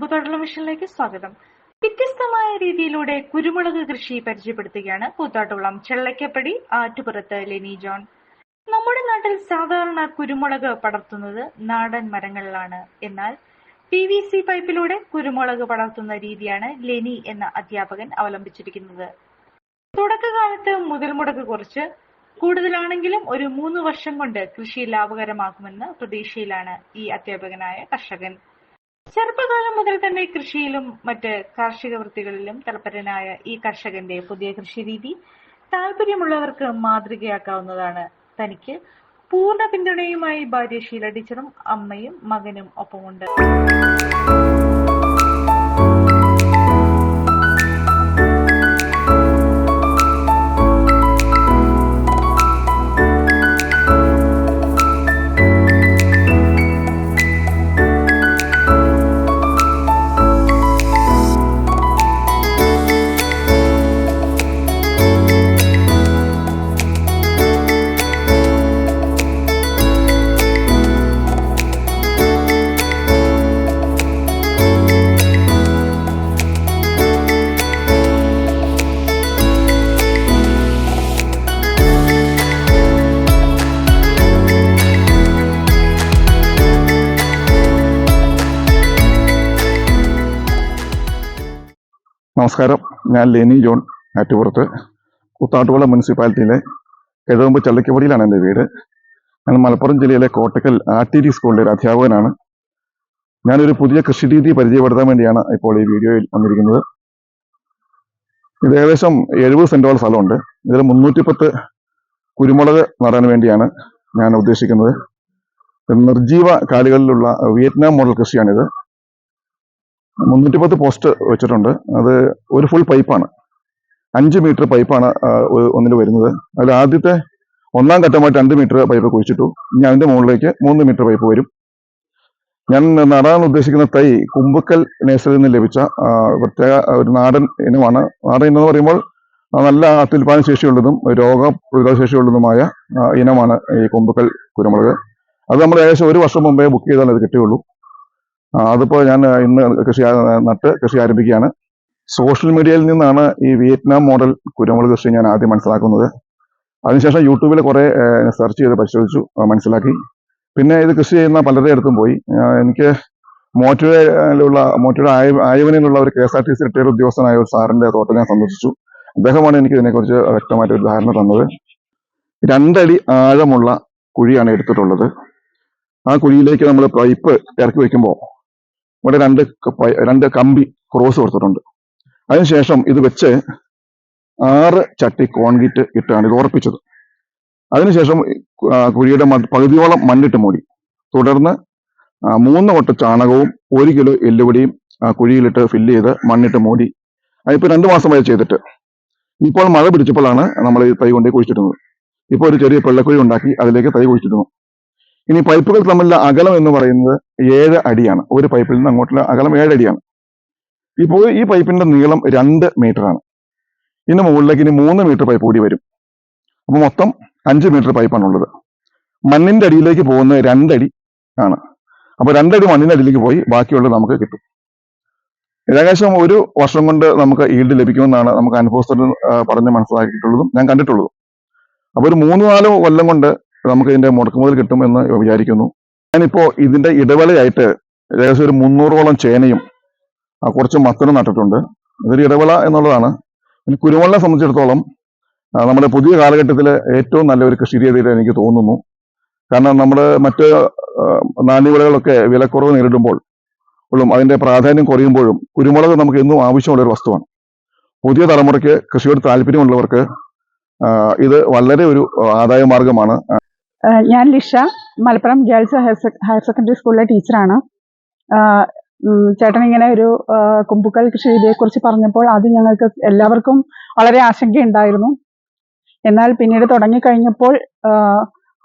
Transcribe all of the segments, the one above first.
കൂത്താട്ടുള്ള മിഷനിലേക്ക് സ്വാഗതം. വ്യത്യസ്തമായ രീതിയിലൂടെ കുരുമുളക് കൃഷി പരിചയപ്പെടുത്തുകയാണ് കൂത്താട്ടുകുളം ചെള്ളക്കപ്പടി ആറ്റുപുറത്ത് ലെനി ജോൺ. നമ്മുടെ നാട്ടിൽ സാധാരണ കുരുമുളക് പടർത്തുന്നത് നാടൻ മരങ്ങളിലാണ്. എന്നാൽ പി വി സി പൈപ്പിലൂടെ കുരുമുളക് പടർത്തുന്ന രീതിയാണ് ലെനി എന്ന അധ്യാപകൻ അവലംബിച്ചിരിക്കുന്നത്. തുടക്കകാലത്ത് മുതൽ മുടക്ക് കുറച്ച് കൂടുതലാണെങ്കിലും ഒരു മൂന്ന് വർഷം കൊണ്ട് കൃഷി ലാഭകരമാക്കുമെന്ന് പ്രതീക്ഷയിലാണ് ഈ അധ്യാപകനായ കർഷകൻ. ചെറുപ്പകാലം മുതൽ തന്നെ കൃഷിയിലും മറ്റ് കാർഷിക വൃത്തികളിലും തലപ്പരനായ ഈ കർഷകന്റെ പുതിയ കൃഷിരീതി താല്പര്യമുള്ളവർക്ക് മാതൃകയാക്കാവുന്നതാണ് തനിക്ക്. പൂർണ പിന്തുണയുമായി ഭാര്യ ഷീല അമ്മയും മകനും ഒപ്പമുണ്ട്. നമസ്കാരം. ഞാൻ ലെനി ജോൺ ആറ്റുപുറത്ത് കൂത്താട്ടുകുളം മുനിസിപ്പാലിറ്റിയിലെ കിഴവമ്പ് ചള്ളിക്കപ്പടിയിലാണ് എന്റെ വീട്. ഞാൻ മലപ്പുറം ജില്ലയിലെ കോട്ടക്കൽ ആർട്ടിരി സ്കൂളിലെ ഒരു അധ്യാപകനാണ്. ഞാനൊരു പുതിയ കൃഷി രീതി പരിചയപ്പെടുത്താൻ വേണ്ടിയാണ് ഇപ്പോൾ ഈ വീഡിയോയിൽ വന്നിരിക്കുന്നത്. ഇത് ഏകദേശം എഴുപത് സെന്റോളം സ്ഥലമുണ്ട്. ഇതിൽ മുന്നൂറ്റിപ്പത്ത് കുരുമുളക് നടാൻ വേണ്ടിയാണ് ഞാൻ ഉദ്ദേശിക്കുന്നത്. നിർജീവ കാലുകളിലുള്ള വിയറ്റ്നാം മോഡൽ കൃഷിയാണിത്. മുന്നൂറ്റിപ്പത്ത് പോസ്റ്റ് വെച്ചിട്ടുണ്ട്. അത് ഒരു ഫുൾ പൈപ്പാണ് അഞ്ച് മീറ്റർ പൈപ്പാണ് ഒന്നിൽ വരുന്നത്. അതിൽ ആദ്യത്തെ ഒന്നാം ഘട്ടമായിട്ട് രണ്ട് മീറ്റർ പൈപ്പ് കുഴിച്ചിട്ടു. ഇനി അതിന്റെ മുകളിലേക്ക് മൂന്ന് മീറ്റർ പൈപ്പ് വരും. ഞാൻ നടാൻ ഉദ്ദേശിക്കുന്ന തൈ കുമ്പക്കൽ നേഴ്സറിയിൽ നിന്ന് ലഭിച്ച പ്രത്യേക ഒരു നാടൻ ഇനമാണ്. നാടൻ ഇനം എന്ന് പറയുമ്പോൾ നല്ല അത്യുൽപാദന ശേഷിയുള്ളതും രോഗ പ്രതിരോധ ശേഷിയുള്ളതുമായ ഇനമാണ് ഈ കുമ്പക്കൽ കുരുമുളക്. അത് നമ്മൾ ഏകദേശം ഒരു വർഷം മുമ്പേ ബുക്ക് ചെയ്താൽ അത് കിട്ടുകയുള്ളൂ ആ, അതിപ്പോ ഞാൻ ഇന്ന് കൃഷി നട്ട് കൃഷി ആരംഭിക്കുകയാണ്. സോഷ്യൽ മീഡിയയിൽ നിന്നാണ് ഈ വിയറ്റ്നാം മോഡൽ കുരുമുളക് കൃഷി ഞാൻ ആദ്യം മനസ്സിലാക്കുന്നത്. അതിനുശേഷം യൂട്യൂബിൽ കുറേ സെർച്ച് ചെയ്ത് പരിശോധിച്ചു മനസ്സിലാക്കി. പിന്നെ ഇത് കൃഷി ചെയ്യുന്ന പലരുടെ അടുത്തും പോയി. എനിക്ക് എനിക്ക് മോറ്റുവയിലുള്ള ആയ ആയവനിലുള്ള ഒരു K S R T C retire ഉദ്യോഗസ്ഥനായ ഒരു സാറിന്റെ തോട്ടം ഞാൻ സന്ദർശിച്ചു. അദ്ദേഹമാണ് എനിക്ക് ഇതിനെക്കുറിച്ച് വ്യക്തമായിട്ട് ഒരു ധാരണ തന്നത്. രണ്ടടി ആഴമുള്ള കുഴിയാണ് എടുത്തിട്ടുള്ളത്. ആ കുഴിയിലേക്ക് നമ്മൾ പൈപ്പ് ഇറക്കി വെക്കുമ്പോൾ ഇവിടെ രണ്ട് രണ്ട് കമ്പി ക്രോസ് കൊടുത്തിട്ടുണ്ട്. അതിനുശേഷം ഇത് വെച്ച് ആറ് ചട്ടി കോൺക്രീറ്റ് ഇട്ടാണ് ഇത് ഉറപ്പിച്ചത്. അതിനുശേഷം കുഴിയുടെ പകുതിയോളം മണ്ണിട്ട് മൂടി. തുടർന്ന് മൂന്ന് കൊട്ട ചാണകവും ഒരു കിലോ എല്ലുപൊടിയും കുഴിയിലിട്ട് ഫില്ല് ചെയ്ത് മണ്ണിട്ട് മൂടി. അതിപ്പോൾ രണ്ട് മാസം വരെ ചെയ്തിട്ട്. ഇപ്പോൾ മഴ പിടിച്ചപ്പോഴാണ് നമ്മൾ ഈ തൈ കൊണ്ടേ കുഴിച്ചിട്ടുന്നത്. ഇപ്പോൾ ഒരു ചെറിയ പെള്ളക്കുഴി ഉണ്ടാക്കി അതിലേക്ക് തൈ കുഴിച്ചിടുന്നു. ഇനി പൈപ്പുകൾ തമ്മിലുള്ള അകലം എന്ന് പറയുന്നത് ഏഴ് അടിയാണ്. ഒരു പൈപ്പിൽ നിന്ന് അങ്ങോട്ടുള്ള അകലം ഏഴടിയാണ് ഇപ്പോൾ ഈ പൈപ്പിന്റെ നീളം രണ്ട് ആണ്. ഇതിന് മുകളിലേക്ക് ഇനി മൂന്ന് മീറ്റർ പൈപ്പ് കൂടി വരും. അപ്പൊ മൊത്തം അഞ്ച് മീറ്റർ പൈപ്പാണ് ഉള്ളത്. മണ്ണിന്റെ അടിയിലേക്ക് പോകുന്നത് രണ്ടടി ആണ്. അപ്പൊ രണ്ടടി മണ്ണിന്റെ അടിയിലേക്ക് പോയി ബാക്കിയുള്ളത് നമുക്ക് കിട്ടും. ഏകദേശം ഒരു വർഷം കൊണ്ട് നമുക്ക് ഈൽഡ് ലഭിക്കുമെന്നാണ് നമുക്ക് അനുഭവസ്ഥ പറഞ്ഞ് മനസ്സിലാക്കിയിട്ടുള്ളതും ഞാൻ കണ്ടിട്ടുള്ളതും. അപ്പോൾ ഒരു മൂന്ന് നാല് കൊല്ലം കൊണ്ട് നമുക്ക് ഇതിന്റെ മുടക്കുമുതൽ കിട്ടും എന്ന് വിചാരിക്കുന്നു. ഞാനിപ്പോ ഇതിന്റെ ഇടവേളയായിട്ട് ഏകദേശം ഒരു മുന്നൂറോളം ചേനയും കുറച്ച് മത്തനും നട്ടിട്ടുണ്ട്. ഇതൊരു ഇടവേള എന്നുള്ളതാണ്. ഇനി കുരുമുളകിനെ സംബന്ധിച്ചിടത്തോളം നമ്മുടെ പുതിയ കാലഘട്ടത്തിലെ ഏറ്റവും നല്ല ഒരു കൃഷി രീതിയായിട്ട് എനിക്ക് തോന്നുന്നു. കാരണം നമ്മൾ മറ്റ് നാണ്യവിളകളൊക്കെ വിലക്കുറവ് നേരിടുമ്പോൾ ഉള്ളും അതിന്റെ പ്രാധാന്യം കുറയുമ്പോഴും കുരുമുളക് നമുക്ക് എന്നും ആവശ്യമുള്ളൊരു വസ്തുവാണ്. പുതിയ തലമുറയ്ക്ക് കൃഷിയോട് താല്പര്യമുള്ളവർക്ക് ഇത് വളരെ ഒരു ആദായ മാർഗമാണ് ഞാൻ Lisha Malappuram girls higher secondary സ്കൂളിലെ ടീച്ചറാണ്. ചേട്ടൻ ഇങ്ങനെ ഒരു കുമ്പുക്കൽ കൃഷി രീതിയെക്കുറിച്ച് പറഞ്ഞപ്പോൾ അത് ഞങ്ങൾക്ക് എല്ലാവർക്കും വളരെ ആശങ്കയുണ്ടായിരുന്നു. എന്നാൽ പിന്നീട് തുടങ്ങിക്കഴിഞ്ഞപ്പോൾ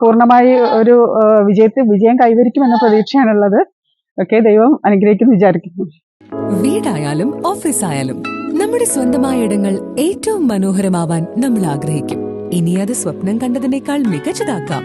പൂർണമായി ഒരു വിജയത്തിൽ വിജയം കൈവരിക്കുമെന്ന പ്രതീക്ഷയാണുള്ളത്. ഒക്കെ ദൈവം അനുഗ്രഹിക്കുന്നു വിചാരിക്കുന്നു. വീടായാലും ഓഫീസ് ആയാലും നമ്മുടെ സ്വന്തമായ ഇടങ്ങൾ ഏറ്റവും മനോഹരമാവാൻ നമ്മൾ ആഗ്രഹിക്കും. ഇനി അത് സ്വപ്നം കണ്ടതിനേക്കാൾ മികച്ചതാക്കാം.